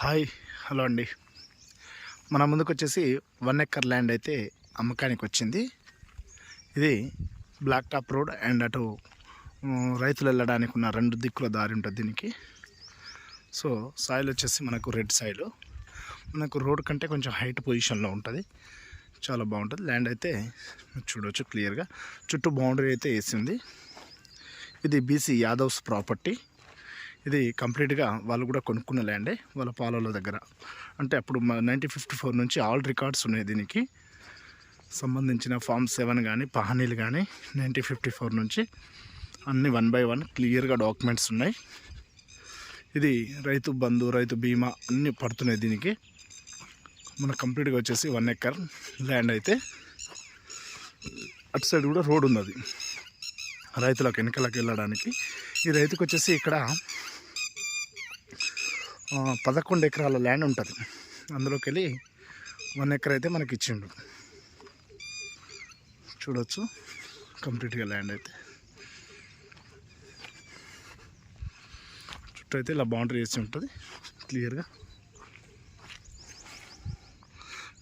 Hi hello అండి. మన ముందుకు వచ్చేసి వన్ ఎక్కర్ ల్యాండ్ అయితే అమ్మకానికి వచ్చింది ఇది బ్లాక్ టాప్ రోడ్ అండ్ అటు రైతులు వెళ్ళడానికి ఉన్న రెండు దిక్కుల దారి ఉంటుంది దీనికి. సో సాయిల్ వచ్చేసి మనకు రెడ్ సాయిల్. మనకు రోడ్ కంటే కొంచెం హైట్ పొజిషన్లో ఉంటుంది. చాలా బాగుంటుంది. ల్యాండ్ అయితే చూడవచ్చు క్లియర్గా. చుట్టూ బౌండరీ అయితే వేసింది. ఇది బీసీ యాదవ్స్ ప్రాపర్టీ. ఇది కంప్లీట్గా వాళ్ళు కూడా కొనుక్కున్న ల్యాండే వాళ్ళ పాలల దగ్గర. అంటే అప్పుడు నైన్టీన్ ఫిఫ్టీ ఫోర్ నుంచి ఆల్ రికార్డ్స్ ఉన్నాయి దీనికి. సంబంధించిన ఫామ్ సెవెన్ కానీ పహానీలు కానీ నైన్టీన్ ఫిఫ్టీ ఫోర్ నుంచి అన్ని వన్ బై వన్ క్లియర్గా డాక్యుమెంట్స్ ఉన్నాయి. ఇది రైతు బంధు రైతు బీమా అన్నీ పడుతున్నాయి దీనికి. మన కంప్లీట్గా వచ్చేసి వన్ ఎకర్ ల్యాండ్ అయితే అటు సైడ్ కూడా రోడ్ ఉన్నది. రైతులకు వెనకలకు వెళ్ళడానికి. ఈ రైతుకు వచ్చేసి ఇక్కడ పదకొండు ఎకరాల ల్యాండ్ ఉంటుంది. అందులోకి వెళ్ళి వన్ ఎకర్ అయితే మనకి ఇచ్చిండు. చూడొచ్చు. కంప్లీట్గా ల్యాండ్ అయితే. చుట్టూ అయితే ఇలా బౌండరీ వేసి ఉంటుంది. క్లియర్గా.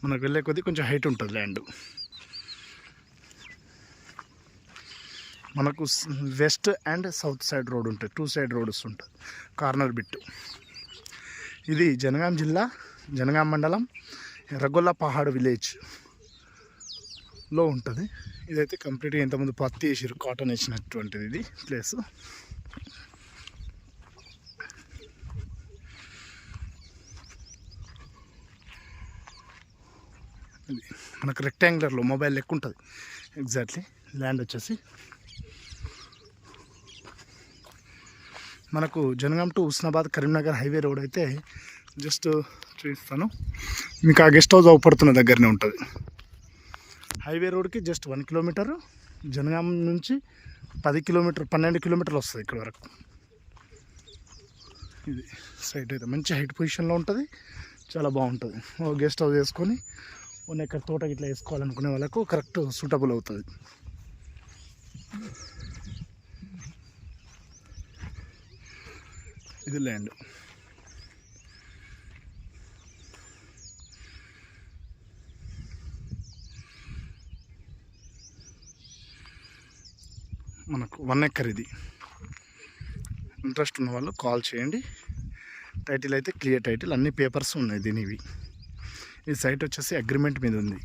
మనకు వెళ్ళే కొద్దీ కొంచెం హైట్ ఉంటుంది ల్యాండ్. మనకు west and south side road ఉంటుంది టూ సైడ్ రోడ్స్ ఉంటుంది కార్నర్ బిట్టు. ఇది జనగాం జిల్లా జనగాం మండలం ఎర్రగొల్ల పహాడు విలేజ్లో ఉంటుంది. ఇదైతే కంప్లీట్గా ఇంతకుముందు పత్తి వేసారు కాటన్ వేసినటువంటిది ఇది ప్లేస్ ఇది మనకు రెక్టాంగులర్లో మొబైల్ లెక్క ఉంటుంది ఎగ్జాక్ట్లీ ల్యాండ్ వచ్చేసి మనకు Jangaon to Husnabad Karimnagar highway road అయితే జస్ట్ చూపిస్తాను. మీకు ఆ గెస్ట్ హౌస్ అవపడుతున్న దగ్గరనే ఉంటుంది. హైవే రోడ్కి జస్ట్ వన్ కిలోమీటర్ జనగాం నుంచి పది కిలోమీటర్ పన్నెండు కిలోమీటర్లు వస్తుంది ఇక్కడ వరకు. ఇది సైట్ అయితే మంచి హైట్ పొజిషన్లో ఉంటుంది చాలా బాగుంటుంది. ఓ గెస్ట్ హౌస్ వేసుకొని ఉన్న ఎక్కడ తోట ఇట్లా వేసుకోవాలనుకునే వాళ్ళకు కరెక్ట్ సూటబుల్ అవుతుంది. ఇది ల్యాండ్ మనకు వన్ ఎక్కర్ ఇది. ఇంట్రెస్ట్ ఉన్న వాళ్ళు కాల్ చేయండి. టైటిల్ అయితే క్లియర్ టైటిల్ అన్ని పేపర్స్ ఉన్నాయి దీనివి. ఈ సైట్ వచ్చేసి అగ్రిమెంట్ మీద ఉంది.